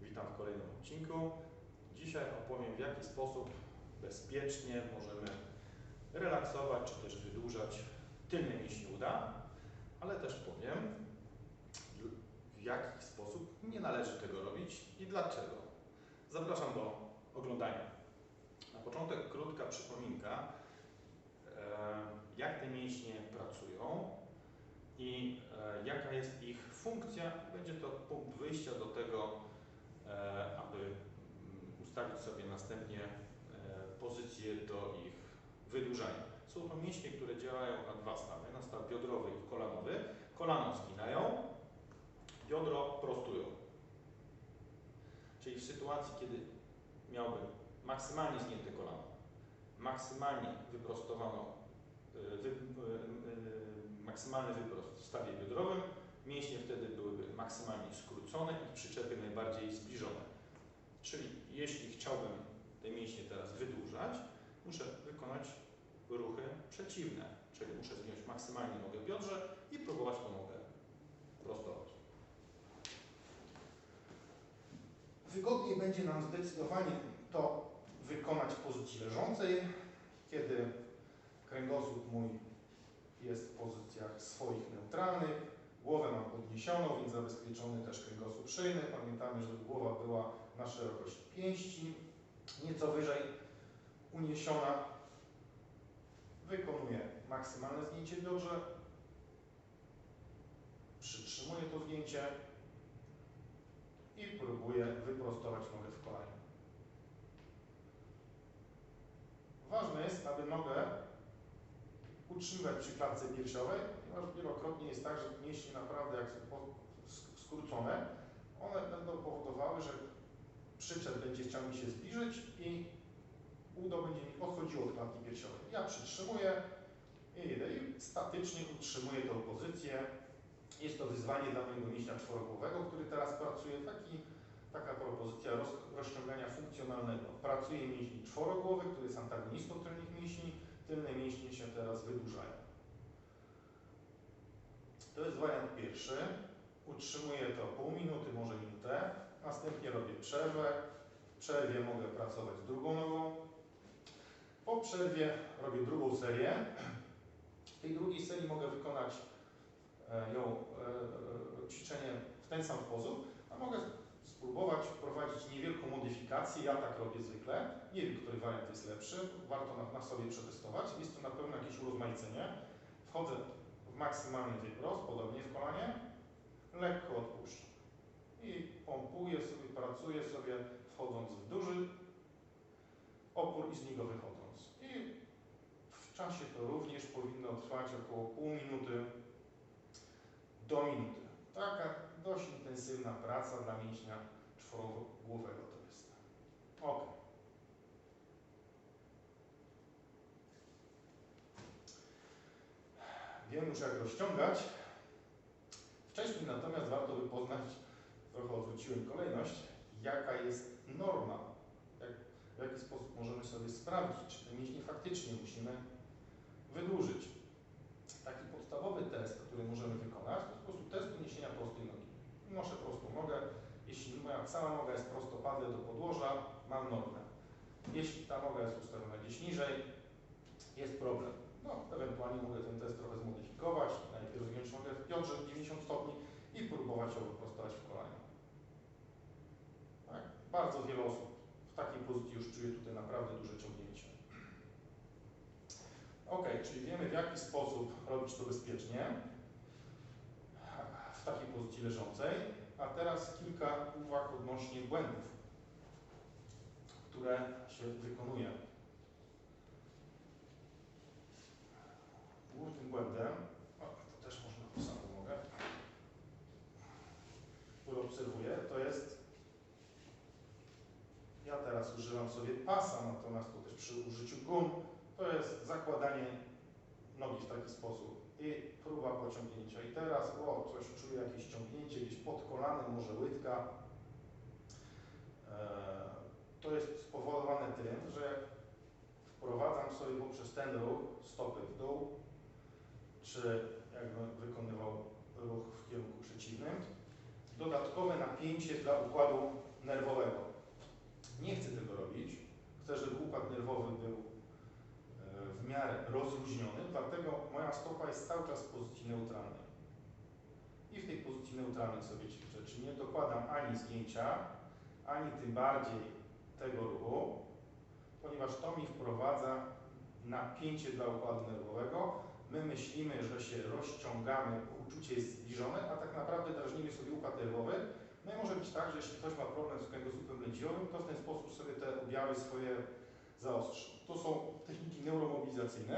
Witam w kolejnym odcinku. Dzisiaj opowiem w jaki sposób bezpiecznie możemy relaksować czy też wydłużać tylne mięśnie uda, ale też powiem w jaki sposób nie należy tego robić i dlaczego. Zapraszam do oglądania. Na początek krótka przypominka, e, jak te mięśnie pracują, i e, jaka jest ich funkcja. Będzie to punkt wyjścia do tego, e, aby mm, ustalić sobie następnie e, pozycję do ich wydłużania. Są to mięśnie, które działają na dwa stawy, na staw biodrowy i kolanowy. Kolano zginają, biodro prostują. Czyli w sytuacji, kiedy miałbym maksymalnie zgięte kolano, maksymalnie wyprostowaną wy, maksymalny wyprost w stawie biodrowym, mięśnie wtedy byłyby maksymalnie skrócone i przyczepy najbardziej zbliżone. Czyli jeśli chciałbym te mięśnie teraz wydłużać, muszę wykonać ruchy przeciwne, czyli muszę zgiąć maksymalnie nogę w biodrze i próbować tą nogę prostować. Wygodniej będzie nam zdecydowanie to wykonać w pozycji leżącej, kiedy kręgosłup mój neutralnych, głowę mam podniesioną, więc zabezpieczony też kręgosłup szyjny. Pamiętamy, żeby głowa była na szerokość pięści, nieco wyżej uniesiona. Wykonuję maksymalne zgięcie w biodrze, przytrzymuję to zgięcie i próbuję wyprostować nogę w kolanie. Ważne jest, aby nogę utrzymywać przy klatce piersiowej, ponieważ wielokrotnie jest tak, że mięśnie naprawdę jak są skrócone, one będą powodowały, że przyczep będzie chciał mi się zbliżyć i udo będzie mi odchodziło od klatki piersiowej. Ja przytrzymuję i idę i statycznie utrzymuję tę pozycję. Jest to wyzwanie dla mojego mięśnia czworogłowego, który teraz pracuje. Taki, taka propozycja roz, rozciągania funkcjonalnego. Pracuje mięśni czworogłowy, który jest antagonistą tylnych mięśni, tylne mięśnie się teraz wydłużają. To jest wariant pierwszy. Utrzymuję to pół minuty, może minutę. Następnie robię przerwę. W przerwie mogę pracować drugą nogą. Po przerwie robię drugą serię. W tej drugiej serii mogę wykonać e, ją, e, e, ćwiczenie w ten sam sposób, a mogę spróbować wprowadzić niewielką modyfikację. Ja tak robię zwykle. Nie wiem, który wariant jest lepszy. Warto na, na sobie przetestować. Jest to na pewno jakieś urozmaicenie. Wchodzę w maksymalny wyprost, podobnie w kolanie. Lekko odpuszczam. I pompuję sobie, pracuję sobie, wchodząc w duży opór i z niego wychodząc. I w czasie to również powinno trwać około pół minuty do minuty. Taka dość intensywna praca dla mięśnia czworogłowego to jest. Ok. Wiem już jak rozciągać. Wcześniej natomiast warto by poznać, trochę odwróciłem kolejność, jaka jest norma, jak, w jaki sposób możemy sobie sprawdzić, czy te mięśnie faktycznie musimy wydłużyć. Taki podstawowy test, który możemy wykonać, to jest po prostu test uniesienia prostej nogi. Noszę prostą nogę. Jeśli moja cała noga jest prostopadle do podłoża, mam normę. Jeśli ta noga jest ustawiona gdzieś niżej, jest problem. No, ewentualnie mogę ten test trochę zmodyfikować, najpierw zgiąć nogę w piątrze 90 stopni i próbować ją wyprostować w kolanie. Tak? Bardzo wiele osób w takiej pozycji już czuje tutaj naprawdę duże ciągnięcie. Ok, czyli wiemy w jaki sposób robić to bezpiecznie w takiej pozycji leżącej. A teraz kilka uwag odnośnie błędów, które się wykonuje. Głównym błędem, o, to też można to samo mogę, który obserwuję, to jest ja teraz używam sobie pasa, natomiast to też przy użyciu gum to jest zakładanie nogi w taki sposób i próba pociągnięcia. I teraz, o, coś czuję, jakieś ciągnięcie gdzieś pod kolanem, może łydka. E, to jest spowodowane tym, że wprowadzam sobie poprzez ten ruch stopy w dół, czy jakbym wykonywał ruch w kierunku przeciwnym, dodatkowe napięcie dla układu nerwowego. Nie chcę tego robić. Chcę, żeby układ nerwowy był e, w miarę rozluźniony, dlatego moja stopa jest cały czas w pozycji neutralnej. I w tej pozycji neutralnej sobie ćwiczę, czyli nie dokładam ani zgięcia, ani tym bardziej tego ruchu, ponieważ to mi wprowadza napięcie dla układu nerwowego. My myślimy, że się rozciągamy, uczucie jest zbliżone, a tak naprawdę drażnimy sobie układ nerwowy. No i może być tak, że jeśli ktoś ma problem z kręgosłupem lędźwiowym, to w ten sposób sobie te objawy swoje zaostrzy. To są techniki neuromobilizacyjne,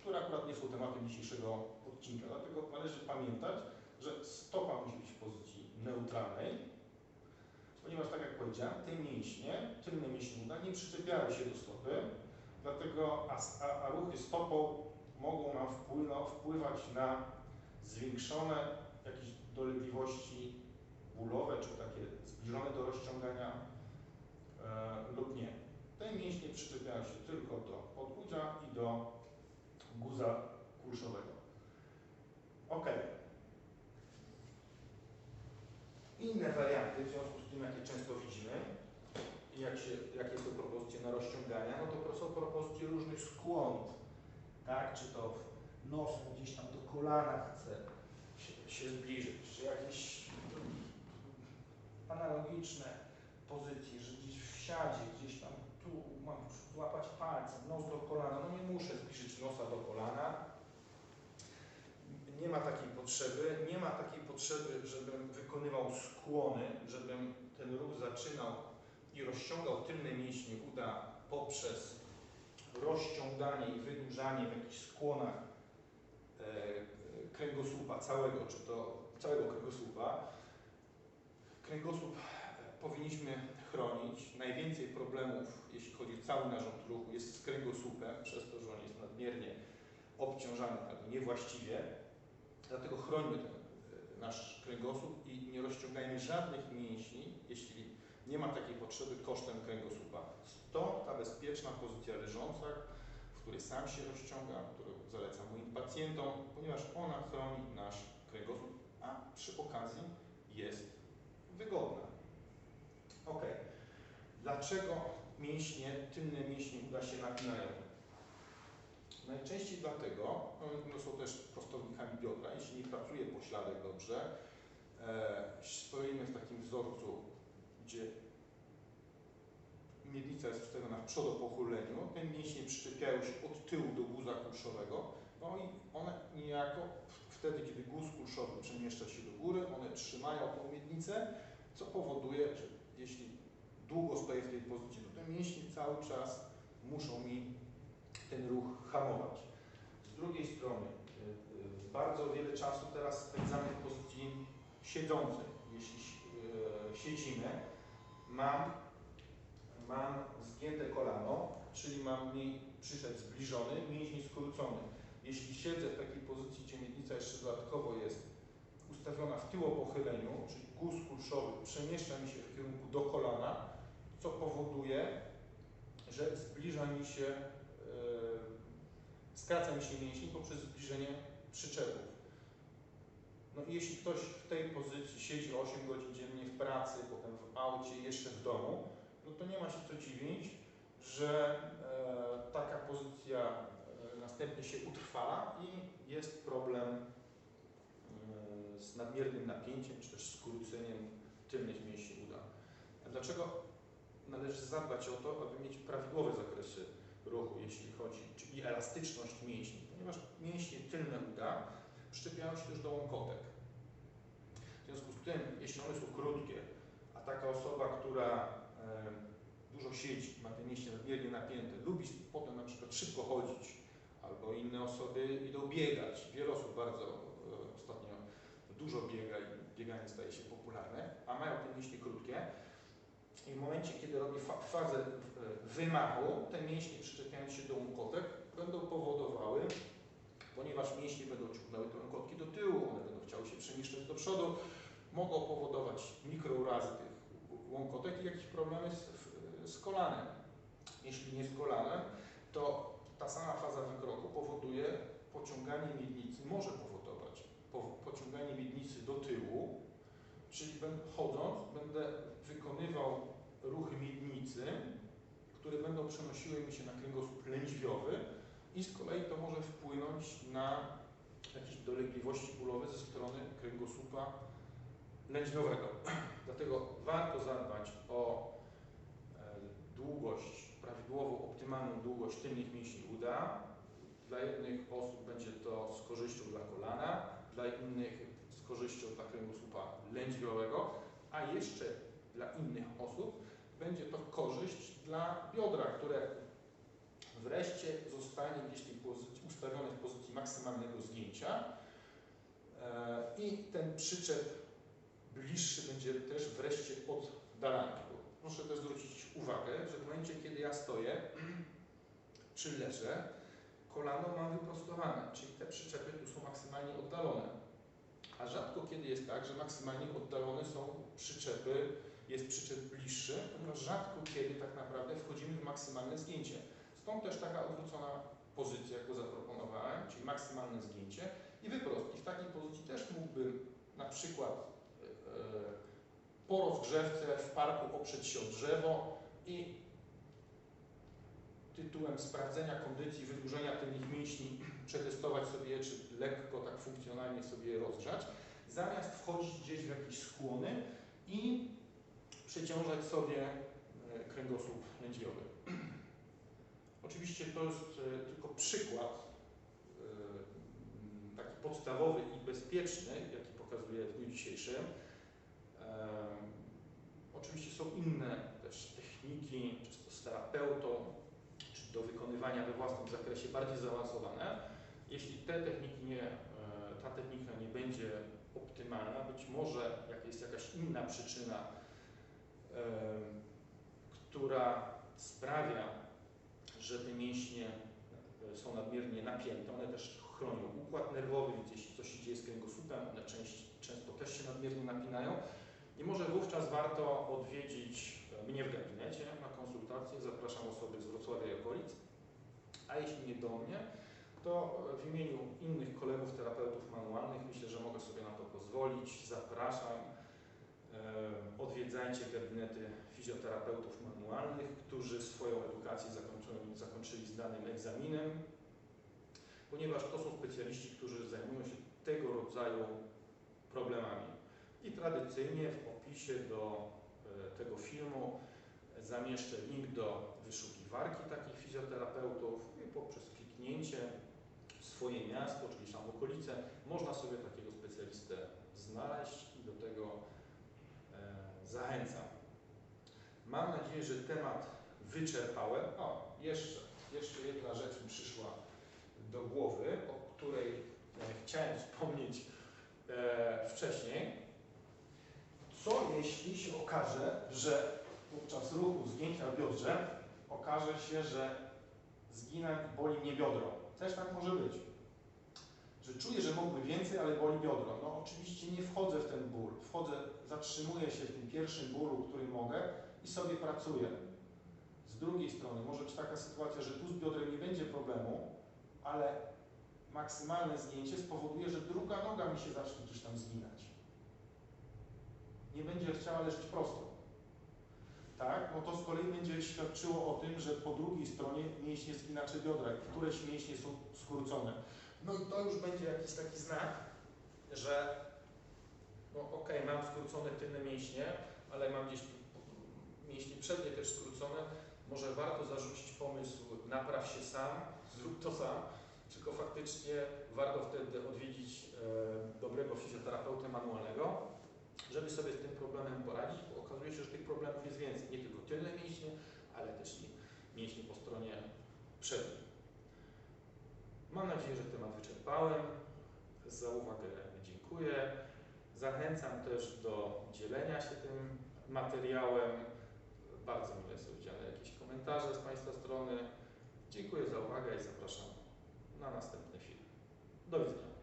które akurat nie są tematem dzisiejszego odcinka, dlatego należy pamiętać, że stopa musi być w pozycji neutralnej, ponieważ tak jak powiedziałem, te mięśnie, tylne mięśnie uda nie przyczepiają się do stopy, dlatego a, a, a ruchy stopą mogą nam wpływa, wpływać na zwiększone jakieś dolegliwości bólowe, czy takie zbliżone do rozciągania e, lub nie. Te mięśnie przyczepiają się tylko do podbudzia i do guza kulszowego. Ok. Inne warianty, w związku z tym, jakie często widzimy, jak się, jakie są propozycje na rozciągania, no to są propozycje różnych skłonów, tak? Czy to nos gdzieś tam do kolana chce się, się zbliżyć, czy jakieś analogiczne pozycje, że gdzieś w siadzie, gdzieś tam tu mam złapać palcem, nos do kolana, no nie muszę zbliżyć nosa do kolana. Nie ma takiej potrzeby, nie ma takiej potrzeby, żebym wykonywał skłony, żebym ten ruch zaczynał i rozciągał tylne mięśnie uda poprzez rozciąganie i wydłużanie w jakichś skłonach e, kręgosłupa całego, czy to całego kręgosłupa. Kręgosłup powinniśmy chronić. Najwięcej problemów, jeśli chodzi o cały narząd ruchu, jest z kręgosłupem, przez to, że on jest nadmiernie obciążany albo niewłaściwie. Dlatego chrońmy ten e, nasz kręgosłup i nie rozciągajmy żadnych mięśni, jeśli nie ma takiej potrzeby kosztem kręgosłupa. To ta bezpieczna pozycja leżąca, w której sam się rozciągam, którą zalecam moim pacjentom, ponieważ ona chroni nasz kręgosłup, a przy okazji jest wygodna. Ok. Dlaczego mięśnie, tylne mięśnie uda się napinają? Najczęściej dlatego, no są też prostownikami biodra, jeśli nie pracuje pośladek dobrze, e, stoimy w takim wzorcu, gdzie miednica jest ustawiona w przodopochyleniu, te mięśnie przyczepiają się od tyłu do guza kulszowego, no i one niejako wtedy, kiedy guz kulszowy przemieszcza się do góry, one trzymają tą miednicę, co powoduje, że jeśli długo stoję w tej pozycji, to te mięśnie cały czas muszą mi ten ruch hamować. Z drugiej strony, y, y, bardzo wiele czasu teraz spędzamy w pozycji siedzącej. Jeśli y, siedzimy, mam, mam zgięte kolano, czyli mam mi przyszedł zbliżony, mięsień skrócony. Jeśli siedzę w takiej pozycji, gdzie miednica jeszcze dodatkowo jest ustawiona w tyłopochyleniu, czyli guz kulszowy przemieszcza mi się w kierunku do kolana, co powoduje, że zbliża mi się, skraca mi się mięsień poprzez zbliżenie przyczepów. No i jeśli ktoś w tej pozycji siedzi 8 godzin dziennie w pracy, potem w aucie, jeszcze w domu, no to nie ma się co dziwić, że e, taka pozycja e, następnie się utrwala i jest problem e, z nadmiernym napięciem, czy też skróceniem tylnych mięśni uda. Dlaczego należy zadbać o to, aby mieć prawidłowe zakresy ruchu, jeśli chodzi, czyli elastyczność mięśni, ponieważ mięśnie tylne uda przyczepiają się też do łąkotek. W związku z tym, jeśli one są krótkie, a taka osoba, która e, dużo siedzi, ma te mięśnie nadmiernie napięte, lubi potem na przykład szybko chodzić, albo inne osoby idą biegać. Wiele osób bardzo e, ostatnio dużo biega i bieganie staje się popularne, a mają te mięśnie krótkie. I w momencie, kiedy robi fa fazę e, wymachu, te mięśnie przyczepiając się do łąkotek będą powodowały ponieważ mięśnie będą ciągnęły te kotki do tyłu, one będą chciały się przemieszczać do przodu, mogą powodować mikrourazy tych łąkotek i jakieś problemy z, z kolanem. Jeśli nie z kolanem, to ta sama faza wykroku powoduje pociąganie miednicy, może powodować po, pociąganie miednicy do tyłu, czyli chodząc będę wykonywał ruchy miednicy, które będą przenosiły mi się na kręgosłup lędźwiowy i z kolei to może wpłynąć na jakieś dolegliwości bólowe ze strony kręgosłupa lędźwiowego. Dlatego warto zadbać o e, długość, prawidłową, optymalną długość tylnych mięśni uda. Dla jednych osób będzie to z korzyścią dla kolana, dla innych korzyścią dla kręgosłupa lędźwiowego, a jeszcze dla innych osób będzie to korzyść dla biodra, które wreszcie zostanie gdzieś ustawione w pozycji maksymalnego zgięcia E, i ten przyczep bliższy będzie też wreszcie oddalany. Proszę też zwrócić uwagę, że w momencie, kiedy ja stoję czy leżę, kolano mam wyprostowane, czyli te przyczepy tu są maksymalnie oddalone. A rzadko kiedy jest tak, że maksymalnie oddalone są przyczepy, jest przyczep bliższy, ponieważ rzadko kiedy tak naprawdę wchodzimy w maksymalne zgięcie. Stąd też taka odwrócona pozycja, jaką zaproponowałem, czyli maksymalne zgięcie i wyprost. I w takiej pozycji też mógłbym na przykład e, po rozgrzewce w parku oprzeć się o drzewo i tytułem sprawdzenia kondycji, wydłużenia tylnych mięśni przetestować sobie, czy lekko, tak funkcjonalnie sobie rozgrzać, zamiast wchodzić gdzieś w jakieś skłony i przeciążać sobie e, kręgosłup lędźwiowy. Oczywiście to jest e, tylko przykład e, taki podstawowy i bezpieczny, jaki pokazuję w dniu dzisiejszym. Oczywiście są inne też techniki, czy to z terapeutą, czy do wykonywania we własnym zakresie bardziej zaawansowane. Jeśli te techniki nie, e, ta technika nie będzie optymalna, być może jest jakaś inna przyczyna, e, która sprawia, że te mięśnie e, są nadmiernie napięte, one też chronią układ nerwowy, więc jeśli coś się dzieje z kręgosłupem, one część, często też się nadmiernie napinają. I może wówczas warto odwiedzić mnie w gabinecie na konsultację. Zapraszam osoby z Wrocławia i okolic. A jeśli nie do mnie, to w imieniu innych kolegów terapeutów manualnych myślę, że mogę sobie na to pozwolić. Zapraszam. E, Odwiedzajcie gabinety fizjoterapeutów manualnych, którzy swoją edukację zakończyli, zakończyli zdanym egzaminem, ponieważ to są specjaliści, którzy zajmują się tego rodzaju problemami. I tradycyjnie w opisie do e, tego filmu zamieszczę link do wyszukiwarki takich fizjoterapeutów i poprzez kliknięcie swoje miasto, czyli tam okolice, można sobie takiego specjalistę znaleźć i do tego e, zachęcam. Mam nadzieję, że temat wyczerpałem. O, jeszcze, jeszcze jedna rzecz mi przyszła do głowy, o której e, chciałem wspomnieć e, wcześniej. Co jeśli się okaże, że podczas ruchu zgięcia w biodrze okaże się, że zginę i boli mnie biodro? Też tak może być. Że czuję, że mógłby więcej, ale boli biodro. No oczywiście nie wchodzę w ten ból. Wchodzę, zatrzymuję się w tym pierwszym bólu, który mogę i sobie pracuję. Z drugiej strony może być taka sytuacja, że tu z biodrem nie będzie problemu, ale maksymalne zgięcie spowoduje, że druga noga mi się zacznie gdzieś tam zginać nie będzie chciała leżeć prosto. No to z kolei będzie świadczyło o tym, że po drugiej stronie mięśnie zginacze biodra, któreś mięśnie są skrócone. No i to już będzie jakiś taki znak, że no ok, mam skrócone tylne mięśnie, ale mam gdzieś mięśnie przednie też skrócone, może warto zarzucić pomysł napraw się sam, zrób to sam, tylko faktycznie warto wtedy odwiedzić e, dobrego fizjoterapeutę manualnego, żeby sobie z tym problemem poradzić, bo okazuje się, że tych problemów jest więcej. Nie tylko tylne mięśnie, ale też i mięśnie po stronie przedniej. Mam nadzieję, że temat wyczerpałem. Za uwagę dziękuję. Zachęcam też do dzielenia się tym materiałem. Bardzo mile są widziane jakieś komentarze z Państwa strony. Dziękuję za uwagę i zapraszam na następny film. Do widzenia.